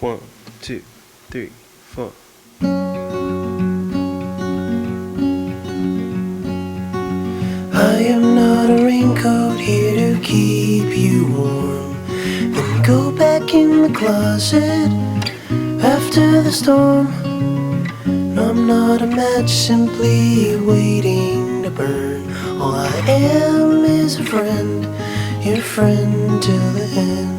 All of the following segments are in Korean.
One, two, three, four. I am not a raincoat here to keep you warm. Then go back in the closet after the storm. No, I'm not a match simply waiting to burn. All I am is a friend, your friend till the end.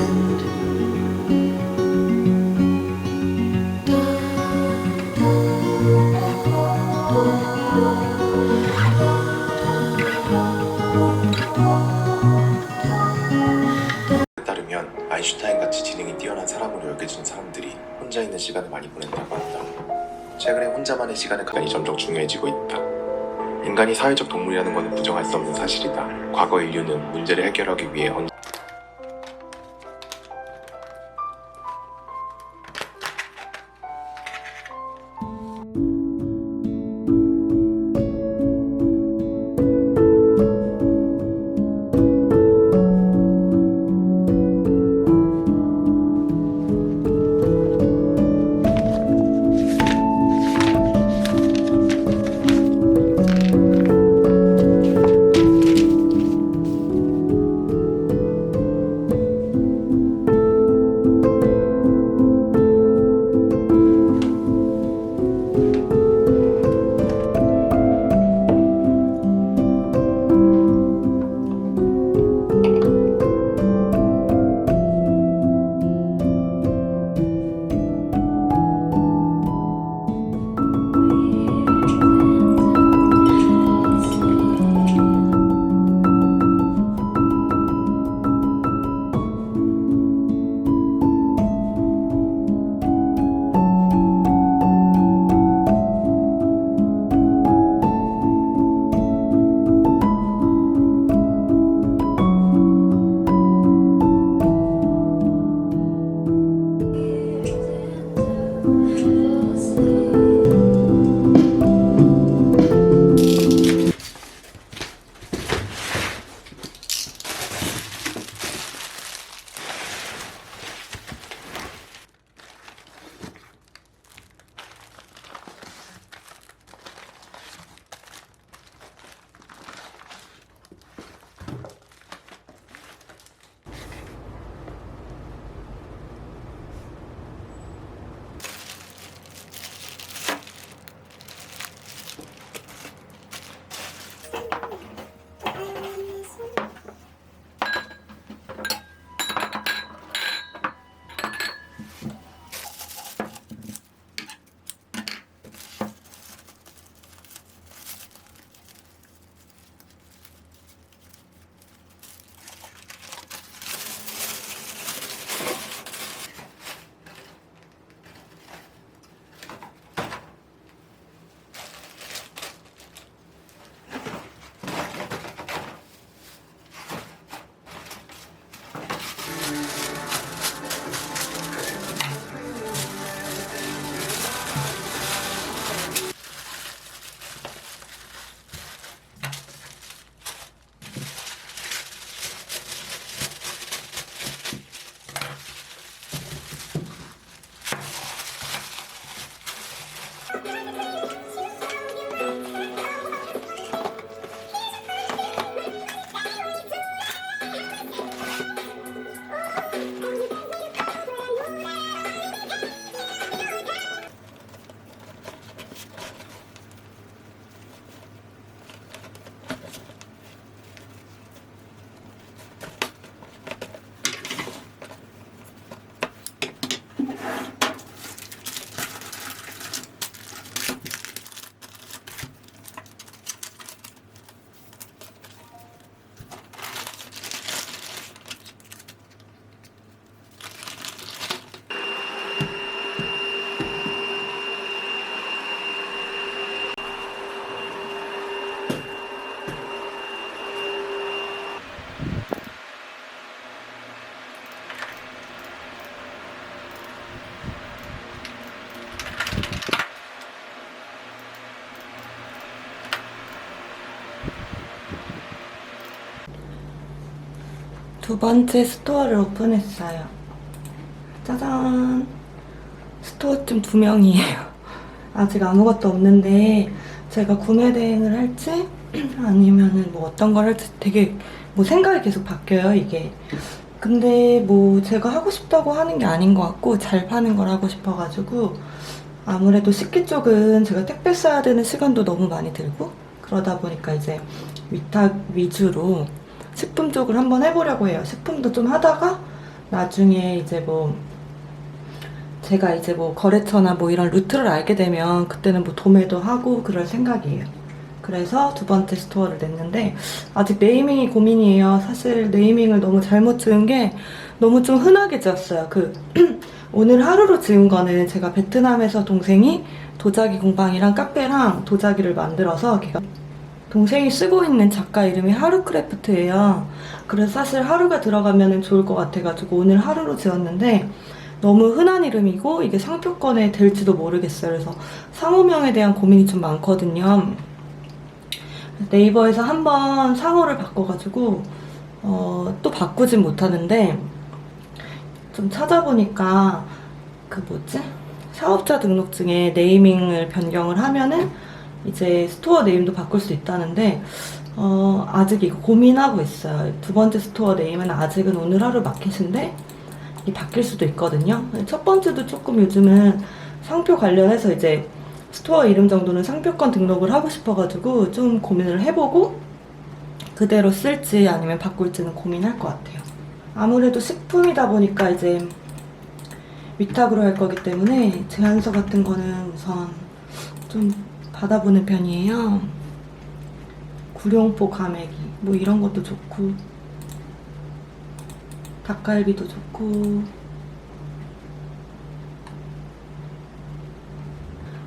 아인슈타인 같이 지능이 뛰어난 사람으로 여겨지는 사람들이 혼자 있는 시간을 많이 보낸다고 한다. 최근에 혼자만의 시간의 간이 점점 중요해지고 있다. 인간이 사회적 동물이라는 것은 부정할 수 없는 사실이다. 과거 인류는 문제를 해결하기 위해 두 번째 스토어를 오픈했어요. 짜잔. 스토어팀 두 명이에요. 아직 아무것도 없는데 제가 구매 대행을 할지 아니면은 뭐 어떤 걸 할지 되게 뭐 생각이 계속 바뀌어요 이게. 근데 뭐 제가 하고 싶다고 하는 게 아닌 것 같고 잘 파는 걸 하고 싶어가지고 아무래도 식기 쪽은 제가 택배 써야 되는 시간도 너무 많이 들고 그러다 보니까 이제 위탁 위주로 식품 쪽을 한번 해보려고 해요. 식품도 좀 하다가 나중에 이제 뭐 제가 이제 뭐 거래처나 뭐 이런 루트를 알게 되면 그때는 뭐 도매도 하고 그럴 생각이에요. 그래서 두 번째 스토어를 냈는데 아직 네이밍이 고민이에요. 사실 네이밍을 너무 잘못 지은 게 너무 좀 흔하게 지었어요. 그 오늘 하루로 지은 거는 제가 베트남에서 동생이 도자기 공방이랑 카페랑 도자기를 만들어서 걔가 동생이 쓰고 있는 작가 이름이 하루크래프트예요. 그래서 사실 하루가 들어가면 좋을 것 같아가지고 오늘 하루로 지었는데 너무 흔한 이름이고 이게 상표권에 될지도 모르겠어요. 그래서 상호명에 대한 고민이 좀 많거든요. 네이버에서 한번 상호를 바꿔가지고 어, 또 바꾸진 못하는데 좀 찾아보니까 그 뭐지? 사업자 등록증에 네이밍을 변경을 하면은 이제 스토어 네임도 바꿀 수 있다는데 어, 아직 이거 고민하고 있어요. 두 번째 스토어 네임은 아직은 오늘 하루 마켓인데 이 바뀔 수도 있거든요. 첫 번째도 조금 요즘은 상표 관련해서 이제 스토어 이름 정도는 상표권 등록을 하고 싶어가지고 좀 고민을 해보고 그대로 쓸지 아니면 바꿀지는 고민할 것 같아요. 아무래도 식품이다 보니까 이제 위탁으로 할 거기 때문에 제안서 같은 거는 우선 좀 받아보는 편이에요. 구룡포 가메기 뭐 이런 것도 좋고 닭갈비도 좋고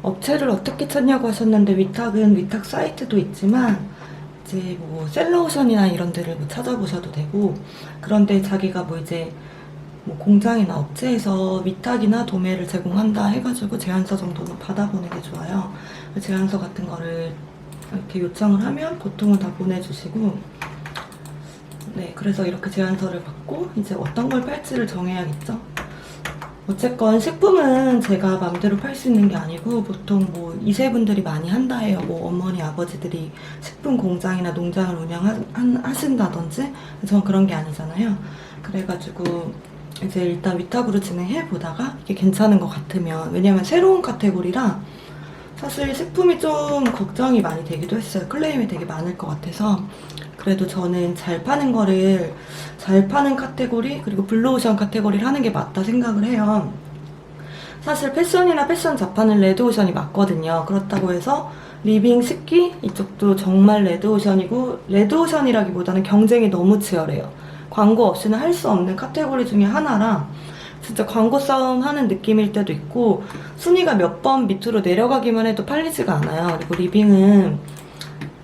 업체를 어떻게 찾냐고 하셨는데 위탁은 위탁 사이트도 있지만 이제 뭐 셀러오션이나 이런 데를 뭐 찾아보셔도 되고 그런데 자기가 뭐 이제 뭐 공장이나 업체에서 위탁이나 도매를 제공한다 해가지고 제안서 정도는 받아보는 게 좋아요. 그 제안서 같은 거를 이렇게 요청을 하면 보통은 다 보내주시고 네 그래서 이렇게 제안서를 받고 이제 어떤 걸 팔지를 정해야겠죠. 어쨌건 식품은 제가 마음대로 팔 수 있는 게 아니고 보통 뭐 이세분들이 많이 한다 해요. 뭐 어머니 아버지들이 식품 공장이나 농장을 운영하신다든지 저는 그런 게 아니잖아요. 그래가지고 이제 일단 위탁으로 진행해 보다가 이게 괜찮은 것 같으면 왜냐면 새로운 카테고리라 사실 식품이 좀 걱정이 많이 되기도 했어요. 클레임이 되게 많을 것 같아서 그래도 저는 잘 파는 거를 잘 파는 카테고리 그리고 블루오션 카테고리를 하는 게 맞다 생각을 해요. 사실 패션이나 패션 자판은 레드오션이 맞거든요. 그렇다고 해서 리빙 식기 이쪽도 정말 레드오션이고 레드오션이라기보다는 경쟁이 너무 치열해요. 광고 없이는 할 수 없는 카테고리 중에 하나라 진짜 광고 싸움 하는 느낌일 때도 있고 순위가 몇 번 밑으로 내려가기만 해도 팔리지가 않아요. 그리고 리빙은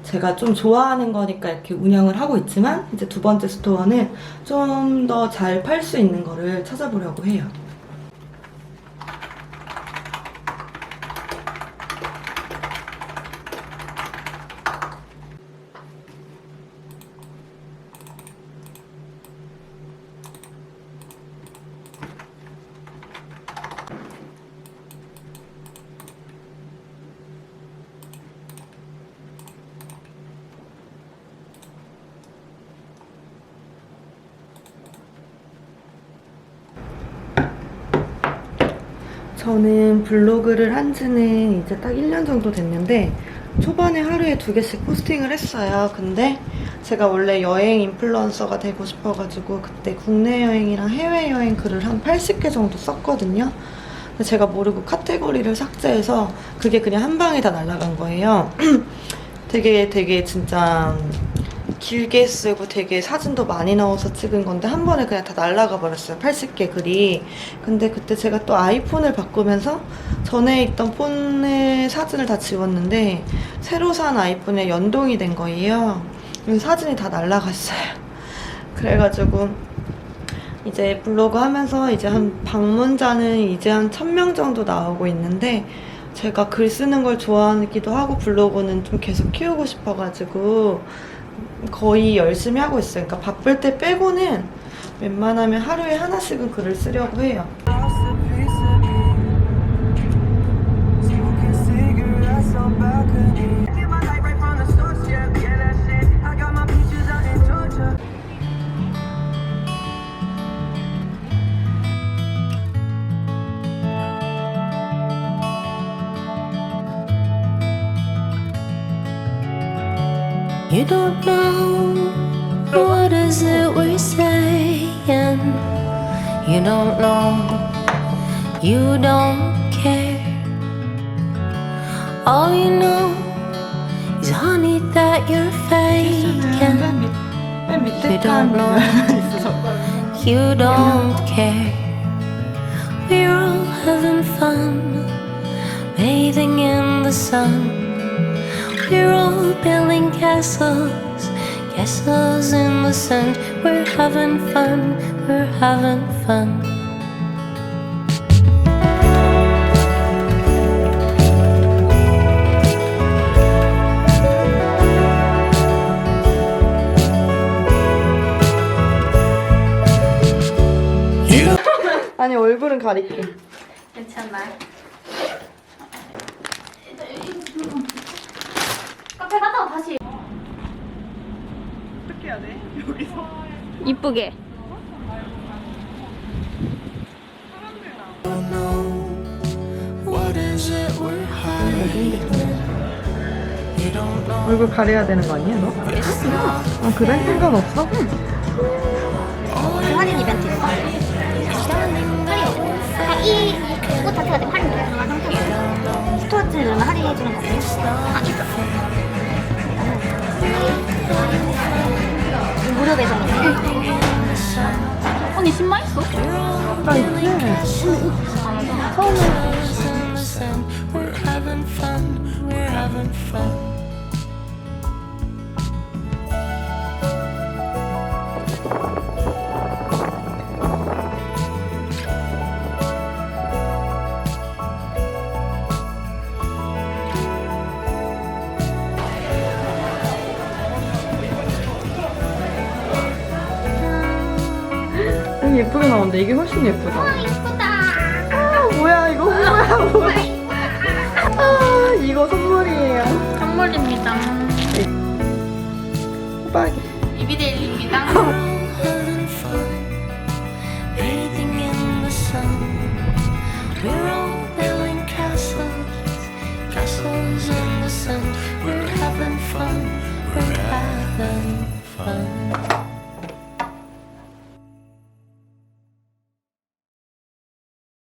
제가 좀 좋아하는 거니까 이렇게 운영을 하고 있지만 이제 두 번째 스토어는 좀 더 잘 팔 수 있는 거를 찾아보려고 해요. 저는 블로그를 한 지는 이제 딱 1년 정도 됐는데 초반에 하루에 두 개씩 포스팅을 했어요. 근데 제가 원래 여행 인플루언서가 되고 싶어가지고 그때 국내 여행이랑 해외 여행 글을 한 80개 정도 썼거든요. 근데 제가 모르고 카테고리를 삭제해서 그게 그냥 한 방에 다 날아간 거예요. 되게 되게 진짜 길게 쓰고 되게 사진도 많이 넣어서 찍은 건데 한 번에 그냥 다 날아가 버렸어요. 80개 글이. 근데 그때 제가 또 아이폰을 바꾸면서 전에 있던 폰의 사진을 다 지웠는데 새로 산 아이폰에 연동이 된 거예요. 그래서 사진이 다 날아갔어요. 그래가지고 이제 블로그 하면서 이제 한 방문자는 이제 한 1000명 정도 나오고 있는데 제가 글 쓰는 걸 좋아하기도 하고 블로그는 좀 계속 키우고 싶어가지고 거의 열심히 하고 있어요. 그러니까 바쁠 때 빼고는 웬만하면 하루에 하나씩은 글을 쓰려고 해요. You don't know, you don't care. All you know is honey that you're faking. You don't know, you don't care. We're all having fun, bathing in the sun. We're all building castles. castles in the sand. We're having fun, we're having fun. 아니 얼굴은 가릴게. 괜찮아. 여기서. 이쁘게. 얼굴 가려야 되는 거 아니야 너? 아 그래? 상관없어? 할인 이벤트 있어. 할인. 이옷 자체가 되게 할인 들어간 누르면 할인해주는 거고. 아 있어. 무료 배송이네. 언니 신발 있어? 나 있지. We're having fun. 나온다. 이게 훨씬 예쁘다. 이쁘다. 아 뭐야 이거 뭐야 뭐야. 아 이거 선물이에요. 선물입니다. 호박이. 이비데일리입니다.